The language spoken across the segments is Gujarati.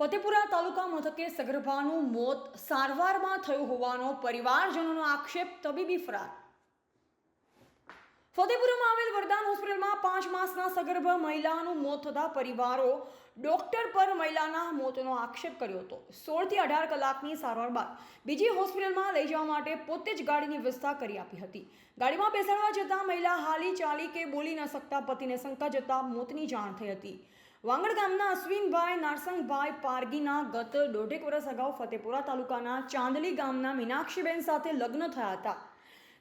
ફતેપુરા તાલુકા મથકે સગર્ભાનું મોત સારવારમાં થયું હોવાનો પરિવારજનોનો આક્ષેપ, તબીબી ફરાર. ફતેપુરામાં આવેલ વરદાન હોસ્પિટલમાં પાંચ માસના સગર્ભ મહિલાનું મોત થતા પરિવારો ડોક્ટર પર મહિલાના મોતનો આક્ષેપ કર્યો હતો. સોળથી અઢાર કલાકની સારવાર બાદ બીજી હોસ્પિટલમાં લઈ જવા માટે પોતે જ ગાડીની વ્યવસ્થા કરી આપી હતી. ગાડીમાં બેસાડવા જતાં મહિલા હાલી ચાલી કે બોલી ન શકતા પતિને શંકા જતા મોતની જાણ થઈ હતી. વાંગડ ગામના અશ્વિનભાઈ, નારસંગભાઈ, પારગીના ગત દોઢેક વર્ષ અગાઉ ફતેપુરા તાલુકાના ચાંદલી ગામના મીનાક્ષીબેન સાથે લગ્ન થયા હતા.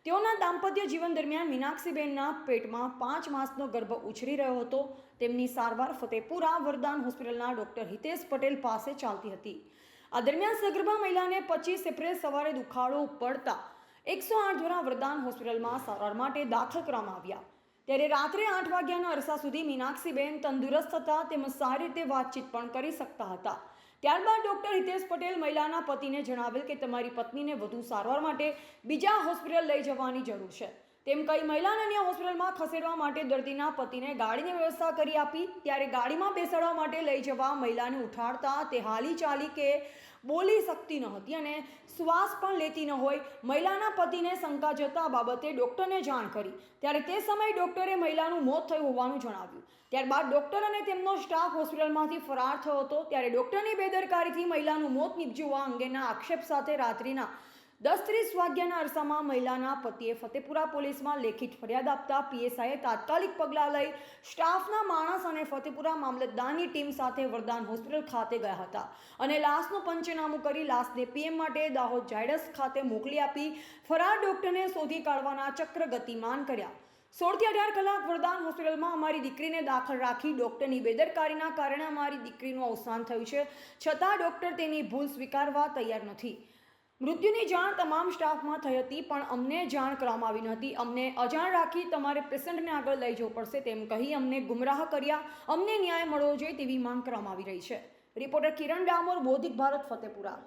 તેઓના દાંપત્ય જીવન દરમિયાન મીનાક્ષીબેનના પેટમાં પાંચ માસનો ગર્ભ ઉછરી રહ્યો હતો. તેમની સારવાર ફતેપુરા વરદાન હોસ્પિટલના ડોક્ટર હિતેશ પટેલ પાસે ચાલતી હતી. આ દરમિયાન સગર્ભા મહિલાને પચીસ એપ્રિલ સવારે દુખાડો પડતા એકસો આઠ દ્વારા વરદાન હોસ્પિટલમાં સારવાર માટે દાખલ કરવામાં આવ્યા. ત્યારે રાત્રે આઠ વાગ્યાના અરસા સુધી મીનાક્ષીબેન તંદુરસ્ત હતા તેમજ સારી રીતે વાતચીત પણ કરી શકતા હતા. ત્યારબાદ ડોક્ટર હિતેશ પટેલ મહિલાના પતિને જણાવેલ કે તમારી પત્નીને વધુ સારવાર માટે બીજા હોસ્પિટલ લઈ જવાની જરૂર છે. તેમ કહી મહિલાને અન્ય હોસ્પિટલમાં ખસેડવા માટે દર્દીના પતિને ગાડીની વ્યવસ્થા કરી આપી. ત્યારે ગાડીમાં બેસાડવા માટે લઈ જવા મહિલાને ઉઠાડતા તે હાલી ચાલી કે બોલી શકતી ન હતી અને શ્વાસ પણ લેતી ન હોય. મહિલાના પતિને શંકા જતા બાબતે ડૉક્ટરને જાણ કરી. ત્યારે તે સમયે ડૉક્ટરે મહિલાનું મોત થયું હોવાનું જણાવ્યું. ત્યારબાદ ડૉક્ટર અને તેમનો સ્ટાફ હોસ્પિટલમાંથી ફરાર થયો હતો. ત્યારે ડૉક્ટરની બેદરકારીથી મહિલાનું મોત નીપજ્યું હોવા અંગેના આક્ષેપ સાથે રાત્રિના દસ ત્રીસ વાગ્યાના અરસામાં મહિલાના પતિએ ફતેપુરા પોલીસમાં લેખિત ફરિયાદ આપતા પીએસઆઈએ તાત્કાલિક પગલાં લઈ સ્ટાફના માણસ અને ફતેપુરા મામલતદારની ટીમ સાથે વરદાન હોસ્પિટલ ખાતે ગયા હતા અને લાશનું પંચનામું કરી લાશને પીએમ માટે દાહોદ ઝાયડસ ખાતે મોકલી આપી ફરાર ડોક્ટરને શોધી કાઢવાના ચક્ર ગતિમાન કર્યા. સોળથી અઢાર કલાક વરદાન હોસ્પિટલમાં અમારી દીકરીને દાખલ રાખી ડૉક્ટરની બેદરકારીના કારણે અમારી દીકરીનું અવસાન થયું છે. છતાં ડૉક્ટર તેની ભૂલ સ્વીકારવા તૈયાર નથી. મૃત્યુની જાણ તમામ સ્ટાફમાં થઈ હતી, પણ અમને જાણ કરવામાં આવી નહોતી અમને અજાણ રાખી તમારે પેશન્ટને આગળ લઈ જવું પડશે તેમ કહી અમને ગુમરાહ કર્યા. અમને ન્યાય મળવો જોઈએ તેવી માંગ કરવામાં આવી રહી છે. રિપોર્ટર કિરણ ડામોર બૌદ્ધિક ભારત, ફતેપુરા.